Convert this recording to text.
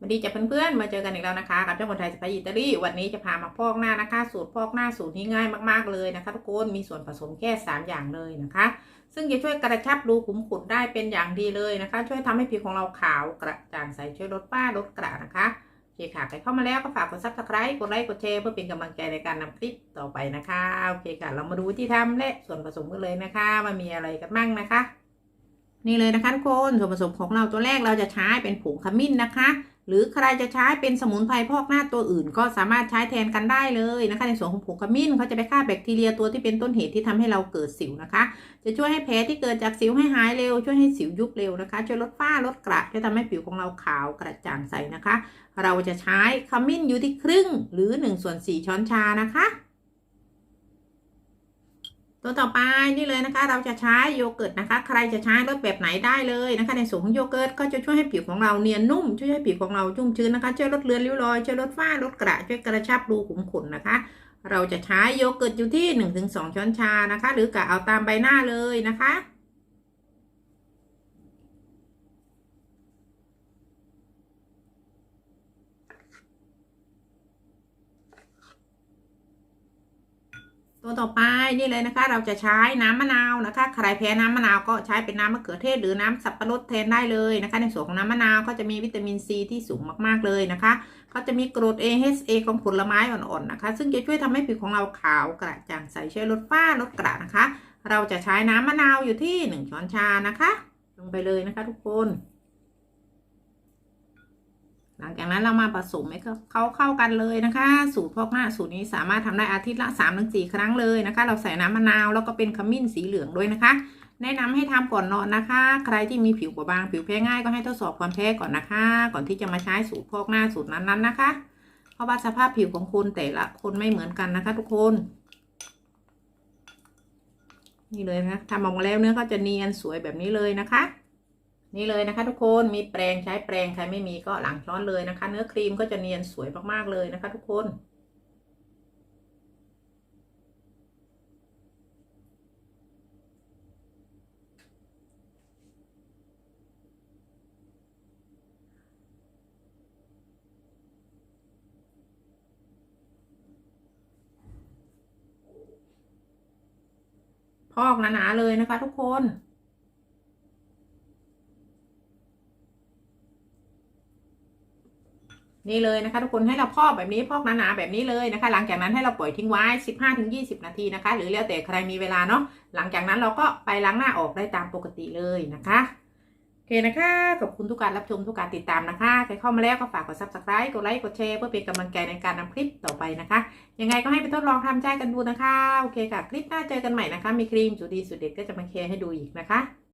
วัสดีจ้ะเพื่อนๆ มาเจอกันอีกแล้วนะคะกับเจ้าคนไทยสไปอิตาลีวันนี้จะพามาพอกหน้านะคะ สูตรพอกหน้าสูตรนี้ง่ายมากๆเลยนะคะทุกคนมีส่วนผสมแค่ 3 อย่างเลยนะคะ ซึ่งจะช่วยกระชับรูขุมขนได้เป็นอย่างดีเลยนะคะ ช่วยทำให้ผิวของเราขาวกระจ่างใสช่วยลดฝ้าลดกระนะคะโอเคค่ะใครเข้ามาแล้วก็ฝากกดซับสไครต์กดไลค์กดแชร์เพื่อเป็นกำลังใจในการนำคลิปต่อไปนะคะโอเคค่ะ เรามาดูวิธีทำและส่วนผสมกันเลยนะคะว่ามีอะไรกันบ้างนะคะ นี่เลยนะคะทุกคนส่วนผสมของเราตัวแรกเราจะใช้เป็นผงขมิ้นนะคะ หรือใครจะใช้เป็นสมุนไพรพอกหน้าตัวอื่น ก็สามารถใช้แทนกันได้เลยนะคะ ในส่วนของผงขมิ้นเขาจะไปฆ่าแบคทีเรียตัวที่เป็นต้นเหตุที่ทำให้เราเกิดสิวนะคะ จะช่วยให้แผลที่เกิดจากสิวให้หายเร็ว ช่วยให้สิวยุบเร็วนะคะ ช่วยลดฝ้าลดกระจะทำให้ผิวของเราขาวกระจ่างใสนะคะ เราจะใช้ขมิ้นอยู่ที่ครึ่งหรือ1ส่วน4ช้อนชานะคะ ตัวต่อไปนี่เลยนะคะ เราจะใช้โยเกิร์ตนะคะ ใครจะใช้รสแบบไหนได้เลยนะคะ ในส่วนของโยเกิร์ตก็จะช่วยให้ผิวของเราเนียนนุ่ม ช่วยให้ผิวของเราชุ่มชื้นนะคะ ช่วยลดเลือนริ้วรอยช่วยลดฝ้าลดกระช่วยกระชับรูขุมขนนะคะ เราจะใช้โยเกิร์ตอยู่ที่ 1-2 ช้อนชานะคะ หรือกะเอาตามใบหน้าเลยนะคะ ตัวต่อไปนี่เลยนะคะ เราจะใช้น้ำมะนาวนะคะ ใครแพ้น้ำมะนาวก็ใช้เป็นน้ำมะเขือเทศหรือน้ำสับปะรดแทนได้เลยนะคะ ในส่วนของน้ำมะนาวก็จะมีวิตามินซีที่สูงมากๆเลยนะคะเขาจะมีกรด AHA ของผลไม้อ่อนๆนะคะ ซึ่งจะช่วยทำให้ผิวของเราขาวกระจ่างใสช่วยลดฝ้าลดกระนะคะ เราจะใช้น้ำมะนาวอยู่ที่หนึ่งช้อนชานะคะ ลงไปเลยนะคะทุกคน หลังจากนั้นเรามาผสมให้เขาเข้ากันเลยนะคะ สูตรพอกหน้าสูตรนี้สามารถทำได้อาทิตย์ละ3าถึงสครั้งเลยนะคะ เราใส่น้ำมะนาวแล้วก็เป็นขมิ้นสีเหลืองด้วยนะคะ แนะนำให้ทำก่อนนอนนะคะ ใครที่มีผิวบางผิวแพ้ง่ายก็ให้ทดสอบความแพ้ก่อนนะคะ ก่อนที่จะมาใช้สูตรพอกหน้าสูตรนั้นๆนะคะ เพราะว่าสภาพผิวของคนแต่ละคนไม่เหมือนกันนะคะ ทุกคนนี่เลยนะทำออกมาแล้วเนื้อก็จะเนียนสวยแบบนี้เลยนะคะ นี่เลยนะคะ ทุกคนมีแปรงใช้แปรงใครไม่มีก็หลังช้อนเลยนะคะ เนื้อครีมก็จะเนียนสวยมากๆเลยนะคะ ทุกคนพอกหนาๆเลยนะคะ ทุกคน นี่เลยนะคะทุกคนให้เราพอกแบบนี้พอกหนาๆแบบนี้เลยนะคะ หลังจากนั้นให้เราปล่อยทิ้งไว้ 15-20 นาทีนะคะ หรือแล้วแต่ใครมีเวลาเนาะหลังจากนั้นเราก็ไปล้างหน้าออกได้ตามปกติเลยนะคะโอเคนะคะขอบคุณทุกการรับชมทุกการติดตามนะคะใครเข้ามาแล้วก็ฝากกด subscribe กดไลค์กดแชร์เพื่อเป็นกำลังใจในการนำคลิปต่อไปนะคะ ยังไงก็ให้ไปทดลองทำใจกันดูนะคะโอเคค่ะคลิปหน้าเจอกันใหม่นะคะ มีครีมสูดีสูตรเด็ดก็จะมาแชร์ให้ดูอีกนะคะ